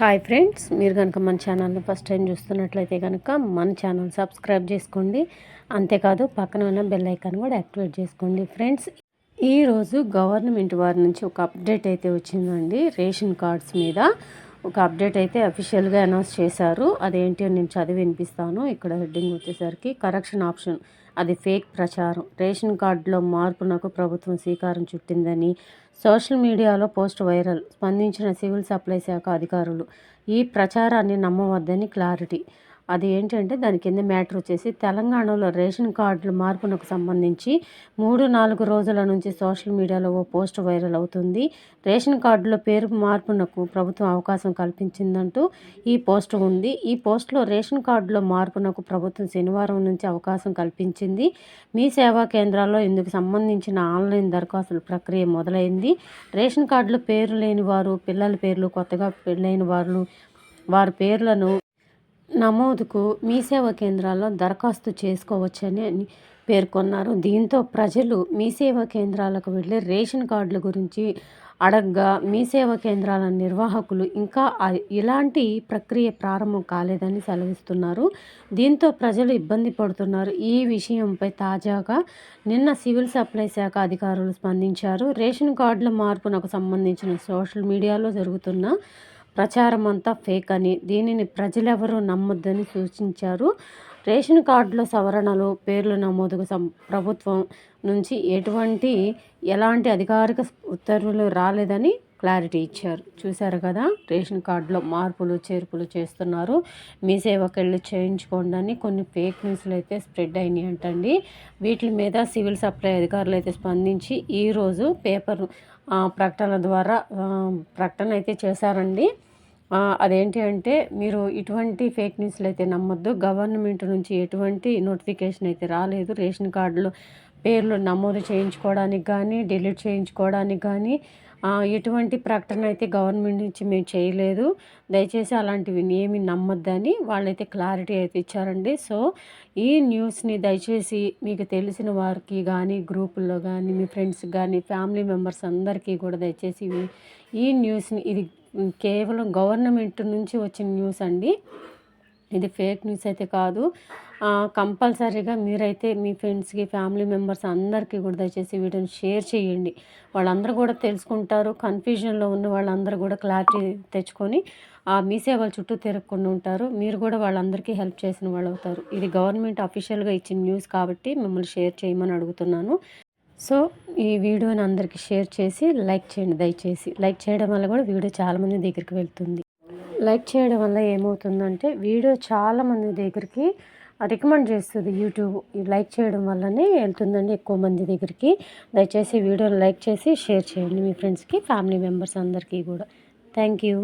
Hi friends మీరు కనుక మన ఛానల్ని ఫస్ట్ టైం చూస్తున్నట్లయితే కనుక మన ఛానల్ సబ్స్క్రైబ్ చేసుకోండి. అంతేకాదు పక్కన ఉన్న బెల్ ఐకాన్ కూడా యాక్టివేట్ చేసుకోండి ఫ్రెండ్స్ ఈరోజు గవర్నమెంట్ వారి నుంచి ఒక అప్డేట్ అయితే వచ్చిందండి రేషన్ కార్డ్స్ మీద. ఒక అప్డేట్ అయితే అఫీషియల్గా అనౌన్స్ చేశారు. అదేంటి నేను చదివి వినిపిస్తాను. ఇక్కడ హెడ్డింగ్ వచ్చేసరికి కరెక్షన్ ఆప్షన్ అది ఫేక్ ప్రచారం. రేషన్ కార్డులో మార్పునకు ప్రభుత్వం శ్రీకారం చుట్టిందని సోషల్ మీడియాలో పోస్ట్ వైరల్. స్పందించిన సివిల్ సప్లై శాఖ అధికారులు. ఈ ప్రచారాన్ని నమ్మవద్దని క్లారిటీ అది ఏంటంటే దాని కింద మ్యాటర్ వచ్చేసి తెలంగాణలో రేషన్ కార్డుల మార్పునకు సంబంధించి మూడు నాలుగు రోజుల నుంచి సోషల్ మీడియాలో ఓ పోస్ట్ వైరల్ అవుతుంది. రేషన్ కార్డులో పేరు మార్పునకు ప్రభుత్వం అవకాశం కల్పించిందంటూ ఈ పోస్ట్ ఉంది. ఈ పోస్ట్లో రేషన్ కార్డులో మార్పునకు ప్రభుత్వం శనివారం నుంచి అవకాశం కల్పించింది. మీ సేవా కేంద్రాల్లో ఇందుకు సంబంధించిన ఆన్లైన్ దరఖాస్తుల ప్రక్రియ మొదలైంది. రేషన్ కార్డులో పేరు లేని వారు పిల్లల పేర్లు కొత్తగా పెళ్ళైన వారు వారి పేర్లను నమోదుకు మీ సేవా కేంద్రాల్లో దరఖాస్తు చేసుకోవచ్చని పేర్కొన్నారు. దీంతో ప్రజలు మీ సేవా కేంద్రాలకు వెళ్ళి రేషన్ కార్డుల గురించి అడగ్గా మీ సేవా కేంద్రాల నిర్వాహకులు ఇంకా ఇలాంటి ప్రక్రియ ప్రారంభం కాలేదని సెలవిస్తున్నారు. దీంతో ప్రజలు ఇబ్బంది పడుతున్నారు. ఈ విషయంపై తాజాగా నిన్న సివిల్ సప్లై శాఖ అధికారులు స్పందించారు. రేషన్ కార్డుల మార్పునకు సంబంధించిన సోషల్ మీడియాలో జరుగుతున్న ప్రచారం అంతా ఫేక్ అని దీనిని ప్రజలెవరూ నమ్మొద్దని సూచించారు. రేషన్ కార్డులో సవరణలు పేర్ల నమోదుకు సం ప్రభుత్వం నుంచి ఎటువంటి ఎలాంటి అధికారిక ఉత్తర్వులు రాలేదని క్లారిటీ ఇచ్చారు. చూశారు కదా రేషన్ కార్డులో మార్పులు చేర్పులు చేస్తున్నారు. మీ సేవకెళ్ళి చేయించుకోండి అని కొన్ని ఫేక్ న్యూస్లు అయితే స్ప్రెడ్ అయినాయి అంటండి. వీటి మీద సివిల్ సప్లై అధికారులు అయితే స్పందించి ఈరోజు పేపర్ ప్రకటన ద్వారా ప్రకటన అయితే చేశారండి. అదేంటి అంటే మీరు ఇటువంటి ఫేక్ న్యూస్లు అయితే నమ్మొద్దు. గవర్నమెంట్ నుంచి ఎటువంటి నోటిఫికేషన్ అయితే రాలేదు. రేషన్ కార్డులో పేర్లు నమోదు చేయించుకోవడానికి కానీ డిలీట్ చేయించుకోవడానికి కానీ ఎటువంటి ప్రకటన అయితే గవర్నమెంట్ నుంచి మేము చేయలేదు. దయచేసి అలాంటివి ఏమి నమ్మొద్దని వాళ్ళైతే క్లారిటీ అయితే ఇచ్చారండి. సో ఈ న్యూస్ని దయచేసి మీకు తెలిసిన వారికి కానీ గ్రూపుల్లో కానీ మీ ఫ్రెండ్స్ కానీ ఫ్యామిలీ మెంబర్స్ అందరికీ కూడా దయచేసి ఈ న్యూస్ని ఇది కేవలం గవర్నమెంట్ నుంచి వచ్చిన న్యూస్ అండి. ఇది ఫేక్ న్యూస్ అయితే కాదు. కంపల్సరీగా మీరైతే మీ ఫ్రెండ్స్కి ఫ్యామిలీ మెంబర్స్ అందరికీ కూడా దయచేసి వీడియోని షేర్ చేయండి. వాళ్ళందరూ కూడా తెలుసుకుంటారు. కన్ఫ్యూజన్లో ఉన్న వాళ్ళందరూ కూడా క్లారిటీ తెచ్చుకొని ఆ మీ సేవల చుట్టూ తిరగకుండా ఉంటారు. మీరు కూడా వాళ్ళందరికీ హెల్ప్ చేసిన వాళ్ళు అవుతారు. ఇది గవర్నమెంట్ అఫీషియల్గా ఇచ్చిన న్యూస్ కాబట్టి మిమ్మల్ని షేర్ చేయమని అడుగుతున్నాను. సో ఈ వీడియోని అందరికీ షేర్ చేసి లైక్ చేయండి దయచేసి. లైక్ చేయడం వల్ల కూడా వీడియో చాలామంది దగ్గరికి వెళ్తుంది. లైక్ చేయడం వల్ల ఏమవుతుందంటే వీడియో చాలామంది దగ్గరికి రికమెండ్ చేస్తుంది యూట్యూబ్. లైక్ చేయడం వల్లనే వెళ్తుందండి ఎక్కువ మంది దగ్గరికి. దయచేసి వీడియోని లైక్ చేసి షేర్ చేయండి మీ ఫ్రెండ్స్కి ఫ్యామిలీ మెంబర్స్ అందరికీ కూడా. Thank you.